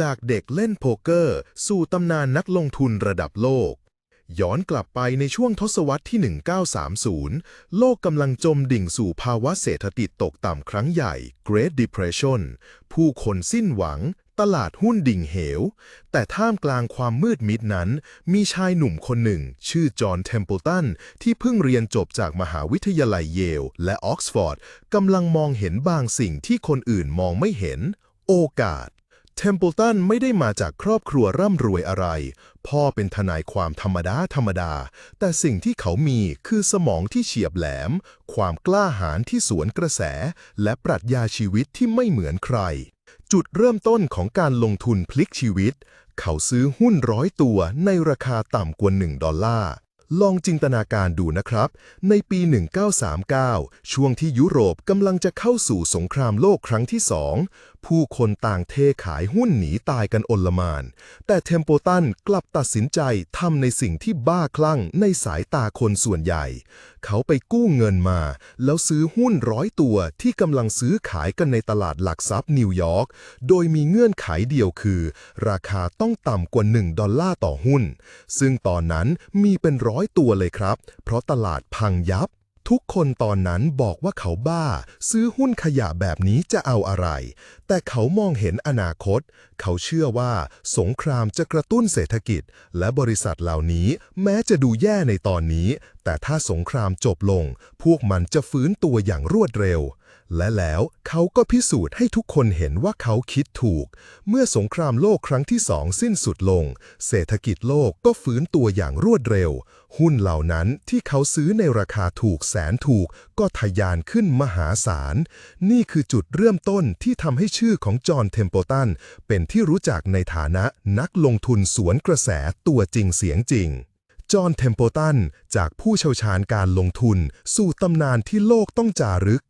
จากเด็กเล่นโป๊กเกอร์ สู่ตำนานนักลงทุนระดับโลก ย้อนกลับไปในช่วงทศวรรษที่ 1930 โลกกำลังจมดิ่งสู่ภาวะเศรษฐกิจตกต่ำครั้งใหญ่ Great Depression ผู้คนสิ้นหวัง ตลาดหุ้นดิ่งเหว แต่ท่ามกลางความมืดมิดนั้น มีชายหนุ่มคนหนึ่ง ชื่อจอห์นเทมเปิลตันที่เพิ่งเรียนจบจากมหาวิทยาลัยเยลและออกซฟอร์ดกำลังมองเห็นบางสิ่งที่คนอื่นมองไม่เห็น โอกาส เทมเปิลตันไม่ได้มาจากครอบครัวร่ำรวยอะไร พ่อเป็นทนายความธรรมดาธรรมดา แต่สิ่งที่เขามีคือสมองที่เฉียบแหลม ความกล้าหาญที่สวนกระแส และปรัชญาชีวิตที่ไม่เหมือนใคร จุดเริ่มต้นของการลงทุนพลิกชีวิต เขาซื้อหุ้นร้อยตัวในราคาต่ำกว่า 1 ดอลลาร์ลองจินตนาการดูนะครับ ในปี 1939 ช่วงที่ยุโรปกำลังจะเข้าสู่สงครามโลกครั้งที่สอง ผู้คนต่างเทขายหุ้นหนีตายกันอลหมาน แต่เทมโปตันกลับตัดสินใจทำในสิ่งที่บ้าคลั่งในสายตาคนส่วนใหญ่ เขาไปกู้เงินมา แล้วซื้อหุ้นร้อยตัวที่กำลังซื้อขายกันในตลาดหลักทรัพย์นิวยอร์ก โดยมีเงื่อนไขเดียวคือ ราคาต้องต่ำกว่า 1 ดอลลาร์ต่อหุ้น ซึ่งตอนนั้นมีเป็นร้อยตัวเลยครับ เพราะตลาดพังยับ ทุกคนตอนนั้นบอกว่าเขาบ้า ซื้อหุ้นขยะแบบนี้จะเอาอะไร แต่เขามองเห็นอนาคต เขาเชื่อว่าสงครามจะกระตุ้นเศรษฐกิจ และบริษัทเหล่านี้แม้จะดูแย่ในตอนนี้ แต่ถ้าสงครามจบลง พวกมันจะฟื้นตัวอย่างรวดเร็ว และแล้วเขาก็พิสูจน์ให้ทุกคนเห็นว่าเขาคิดถูก เมื่อสงครามโลกครั้งที่สองสิ้นสุดลง เศรษฐกิจโลกก็ฟื้นตัวอย่างรวดเร็ว หุ้นเหล่านั้นที่เขาซื้อในราคาถูกแสนถูกก็ทะยานขึ้นมหาศาล นี่คือจุดเริ่มต้นที่ทำให้ชื่อของจอห์นเทมโปตันเป็นที่รู้จักในฐานะนักลงทุนสวนกระแสตัวจริงเสียงจริงจอห์นเทมโปตันจากผู้เชี่ยวชาญการลงทุน สู่ตำนานที่โลกต้องจารึก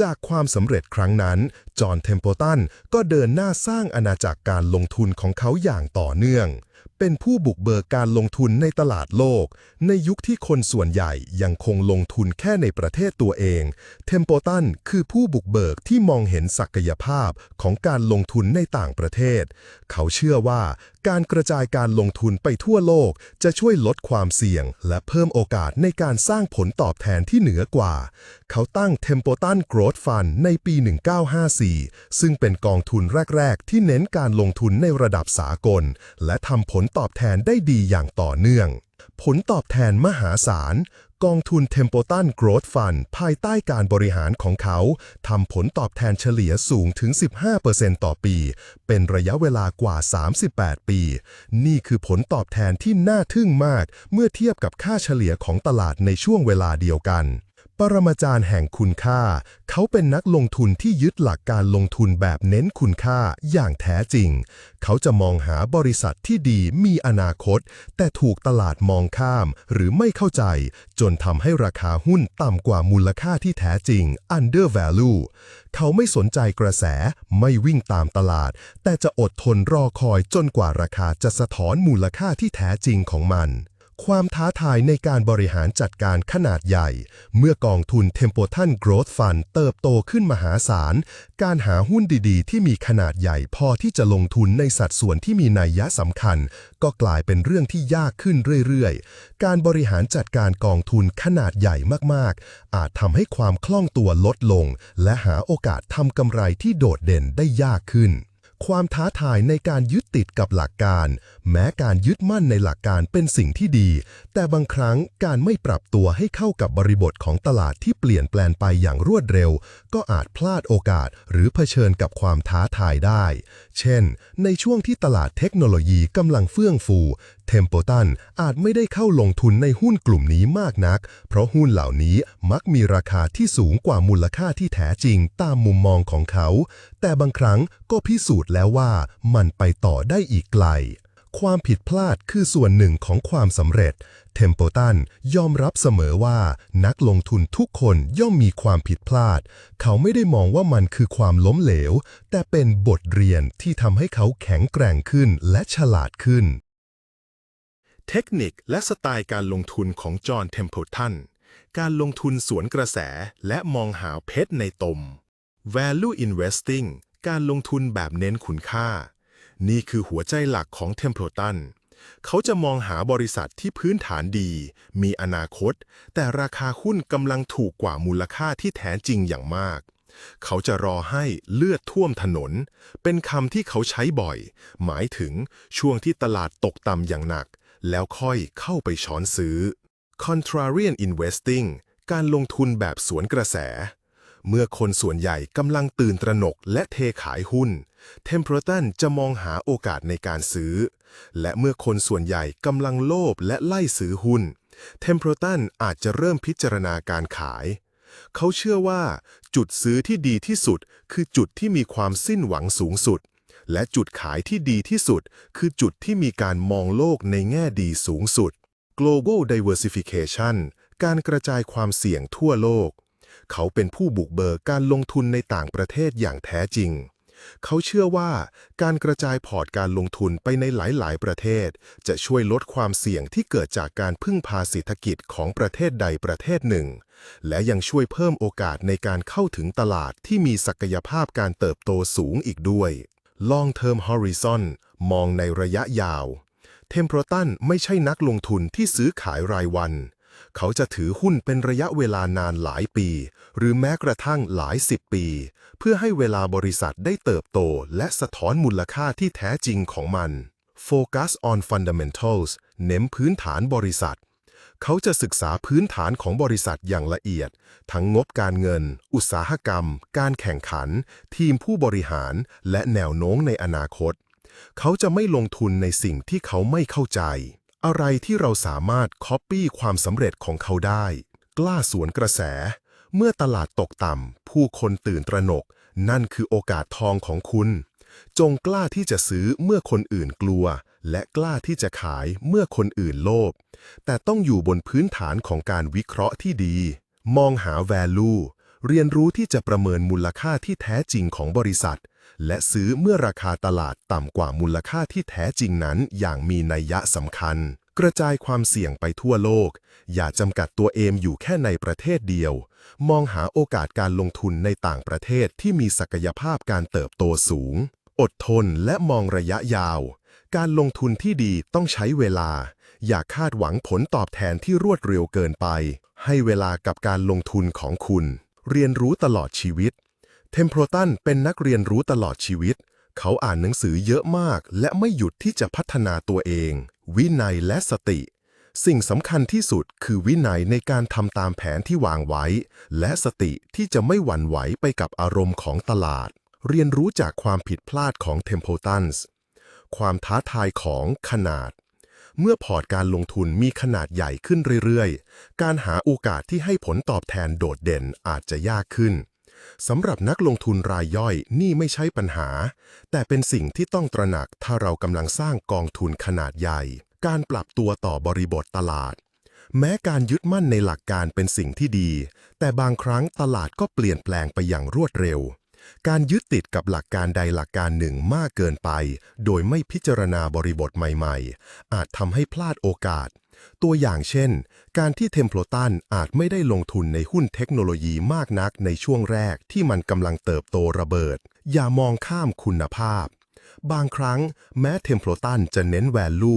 จากความสำเร็จครั้งนั้น จอห์นเทมโปตันก็เดินหน้าสร้างอาณาจักรการลงทุนของเขาอย่างต่อเนื่อง เป็นผู้บุกเบิกการลงทุนในตลาดโลก ในยุคที่คนส่วนใหญ่ยังคงลงทุนแค่ในประเทศตัวเอง เทมโปตันคือผู้บุกเบิกที่มองเห็นศักยภาพของการลงทุนในต่างประเทศ เขาเชื่อว่าการกระจายการลงทุนไปทั่วโลกจะช่วยลดความเสี่ยง และเพิ่มโอกาสในการสร้างผลตอบแทนที่เหนือกว่า เขาตั้ง Templeton Growth Fund ในปี 1954 ซึ่งเป็นกองทุนแรก ๆ ที่เน้นการลงทุนในระดับสากล และทำผลตอบแทนได้ดีอย่างต่อเนื่อง ผลตอบแทนมหาศาล กองทุน Templeton Growth Fund ภายใต้การบริหารของเขาทำผลตอบแทนเฉลี่ยสูงถึง 15%ต่อปี เป็นระยะเวลากว่า 38 ปี นี่คือผลตอบแทนที่น่าทึ่งมาก เมื่อเทียบกับค่าเฉลี่ยของตลาดในช่วงเวลาเดียวกัน รมาจารย์แห่งคุณค่า เขาเป็นนักลงทุนที่ยึดหลักการลงทุนแบบเน้นคุณค่าอย่างแท้จริง เขาจะมองหาบริษัทที่ดีมีอนาคต แต่ถูกตลาดมองข้ามหรือไม่เข้าใจ จนทำให้ราคาหุ้นต่ำกว่ามูลค่าที่แท้จริง under value เขาไม่สนใจกระแสไม่วิ่งตามตลาด แต่จะอดทนรอคอยจนกว่าราคาจะสะท้อนมูลค่าที่แท้จริงของมัน ความท้าทายในการบริหารจัดการขนาดใหญ่ เมื่อกองทุน Templeton Growth Fund เติบโตขึ้นมหาศาล การหาหุ้นดีๆ ที่มีขนาดใหญ่พอที่จะลงทุนในสัดส่วนที่มีนัยยะสำคัญ ก็กลายเป็นเรื่องที่ยากขึ้นเรื่อยๆ การบริหารจัดการกองทุนขนาดใหญ่มากๆ อาจทำให้ความคล่องตัวลดลง และหาโอกาสทำกำไรที่โดดเด่นได้ยากขึ้น ความท้าทายในการยึดติดกับหลักการ แม้การยึดมั่นในหลักการเป็นสิ่งที่ดี แต่บางครั้งการไม่ปรับตัวให้เข้ากับบริบทของตลาดที่เปลี่ยนแปลงไปอย่างรวดเร็ว ก็อาจพลาดโอกาสหรือเผชิญกับความท้าทายได้ เช่น ในช่วงที่ตลาดเทคโนโลยีกำลังเฟื่องฟูเทมโปตันอาจไม่ได้เข้าลงทุนในหุ้นกลุ่มนี้มากนัก เพราะหุ้นเหล่านี้มักมีราคาที่สูงกว่ามูลค่าที่แท้จริงตามมุมมองของเขา แต่บางครั้งก็พิสูจน์แล้วว่ามันไปต่อได้อีกไกล ความผิดพลาดคือส่วนหนึ่งของความสำเร็จ เทมโปตันยอมรับเสมอว่านักลงทุนทุกคนย่อมมีความผิดพลาด เขาไม่ได้มองว่ามันคือความล้มเหลว แต่เป็นบทเรียนที่ทำให้เขาแข็งแกร่งขึ้นและฉลาดขึ้น เทคนิคและสไตล์การลงทุนของจอห์นเทมเพลตันการลงทุนสวนกระแสและมองหาเพชรในตม value investing การลงทุนแบบเน้นคุณค่า นี่คือหัวใจหลักของเทมเพลตันเขาจะมองหาบริษัทที่พื้นฐานดี มีอนาคต แต่ราคาหุ้นกำลังถูกกว่ามูลค่าที่แท้จริงอย่างมาก เขาจะรอให้เลือดท่วมถนน เป็นคำที่เขาใช้บ่อย หมายถึงช่วงที่ตลาดตกต่ำอย่างหนัก แล้วค่อยเข้าไปช้อนซื้อ contrarian investing การลงทุนแบบสวนกระแส เมื่อคนส่วนใหญ่กำลังตื่นตระหนกและเทขายหุ้น เทมเพลตันจะมองหาโอกาสในการซื้อ และเมื่อคนส่วนใหญ่กำลังโลภและไล่ซื้อหุ้น เทมเพลตันอาจจะเริ่มพิจารณาการขาย เขาเชื่อว่า จุดซื้อที่ดีที่สุดคือจุดที่มีความสิ้นหวังสูงสุด และจุดขายที่ดีที่สุด คือจุดที่มีการมองโลกในแง่ดีสูงสุด global diversification การกระจายความเสี่ยงทั่วโลก เขาเป็นผู้บุกเบิกการลงทุนในต่างประเทศอย่างแท้จริง เขาเชื่อว่าการกระจายพอร์ตการลงทุนไปในหลายๆ ประเทศ จะช่วยลดความเสี่ยงที่เกิดจากการพึ่งพาเศรษฐกิจของประเทศใดประเทศหนึ่ง และยังช่วยเพิ่มโอกาสในการเข้าถึงตลาดที่มีศักยภาพการเติบโตสูงอีกด้วย Long Term Horizon มองในระยะยาว เทมเพลตันไม่ใช่นักลงทุนที่ซื้อขายรายวัน เขาจะถือหุ้นเป็นระยะเวลานานหลายปี หรือแม้กระทั่งหลายสิบปี เพื่อให้เวลาบริษัทได้เติบโต และสะท้อนมูลค่าที่แท้จริงของมัน Focus on Fundamentals เน้นพื้นฐานบริษัท เขาจะศึกษาพื้นฐานของบริษัทอย่างละเอียด ทั้งงบการเงิน อุตสาหกรรม การแข่งขัน ทีมผู้บริหาร และแนวโน้มในอนาคต เขาจะไม่ลงทุนในสิ่งที่เขาไม่เข้าใจ อะไรที่เราสามารถค o ปปี้ความสำเร็จของเขาได้ กล้าสวนกระแส เมื่อตลาดตกต่ำ ผู้คนตื่นตระหนก นั่นคือโอกาสทองของคุณ จงกล้าที่จะซื้อเมื่อคนอื่นกลัว และกล้าที่จะขายเมื่อคนอื่นโลภ แต่ต้องอยู่บนพื้นฐานของการวิเคราะห์ที่ดี มองหา value เรียนรู้ที่จะประเมินมูลค่าที่แท้จริงของบริษัท และซื้อเมื่อราคาตลาดต่ำกว่ามูลค่าที่แท้จริงนั้นอย่างมีนัยยะสำคัญ กระจายความเสี่ยงไปทั่วโลก อย่าจำกัดตัวเองอยู่แค่ในประเทศเดียว มองหาโอกาสการลงทุนในต่างประเทศที่มีศักยภาพการเติบโตสูง อดทนและมองระยะยาว การลงทุนที่ดีต้องใช้เวลา อย่าคาดหวังผลตอบแทนที่รวดเร็วเกินไป ให้เวลากับการลงทุนของคุณ เรียนรู้ตลอดชีวิต เทมโพรตันเป็นนักเรียนรู้ตลอดชีวิต เขาอ่านหนังสือเยอะมาก และไม่หยุดที่จะพัฒนาตัวเอง วินัยและสติ สิ่งสำคัญที่สุดคือวินัยในการทำตามแผนที่วางไว้ และสติที่จะไม่หวั่นไหวไปกับอารมณ์ของตลาด เรียนรู้จากความผิดพลาดของเทมโพตันส์ความท้าทายของขนาด เมื่อพอร์ตการลงทุนมีขนาดใหญ่ขึ้นเรื่อยๆ การหาโอกาสที่ให้ผลตอบแทนโดดเด่นอาจจะยากขึ้นสำหรับนักลงทุนรายย่อยนี่ไม่ใช่ปัญหา แต่เป็นสิ่งที่ต้องตระหนักถ้าเรากำลังสร้างกองทุนขนาดใหญ่ การปรับตัวต่อบริบทตลาด แม้การยึดมั่นในหลักการเป็นสิ่งที่ดี แต่บางครั้งตลาดก็เปลี่ยนแปลงไปอย่างรวดเร็ว การยึดติดกับหลักการใดหลักการหนึ่งมากเกินไป โดยไม่พิจารณาบริบทใหม่ๆ อาจทำให้พลาดโอกาส ตัวอย่างเช่น การที่เทมโพลตันอาจไม่ได้ลงทุนในหุ้นเทคโนโลยีมากนักในช่วงแรกที่มันกำลังเติบโตระเบิด อย่ามองข้ามคุณภาพ บางครั้งแม้เทมโพลตันจะเน้นแวลู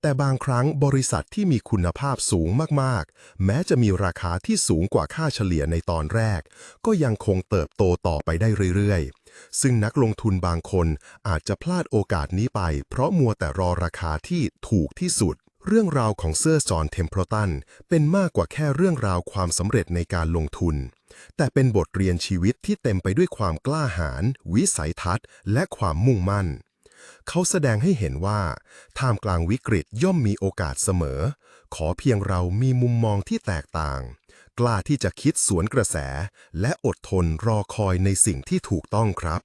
แต่บางครั้งบริษัทที่มีคุณภาพสูงมากๆ แม้จะมีราคาที่สูงกว่าค่าเฉลี่ยในตอนแรก ก็ยังคงเติบโตต่อไปได้เรื่อยๆ ซึ่งนักลงทุนบางคนอาจจะพลาดโอกาสนี้ไป เพราะมัวแต่รอราคาที่ถูกที่สุด เรื่องราวของเซอร์จอห์นเทมโพลตันเป็นมากกว่าแค่เรื่องราวความสำเร็จในการลงทุน แต่เป็นบทเรียนชีวิตที่เต็มไปด้วยความกล้าหาญวิสัยทัศน์ และความมุ่งมั่น เขาแสดงให้เห็นว่าท่ามกลางวิกฤตย่อมมีโอกาสเสมอ ขอเพียงเรามีมุมมองที่แตกต่าง กล้าที่จะคิดสวนกระแส และอดทนรอคอยในสิ่งที่ถูกต้องครับ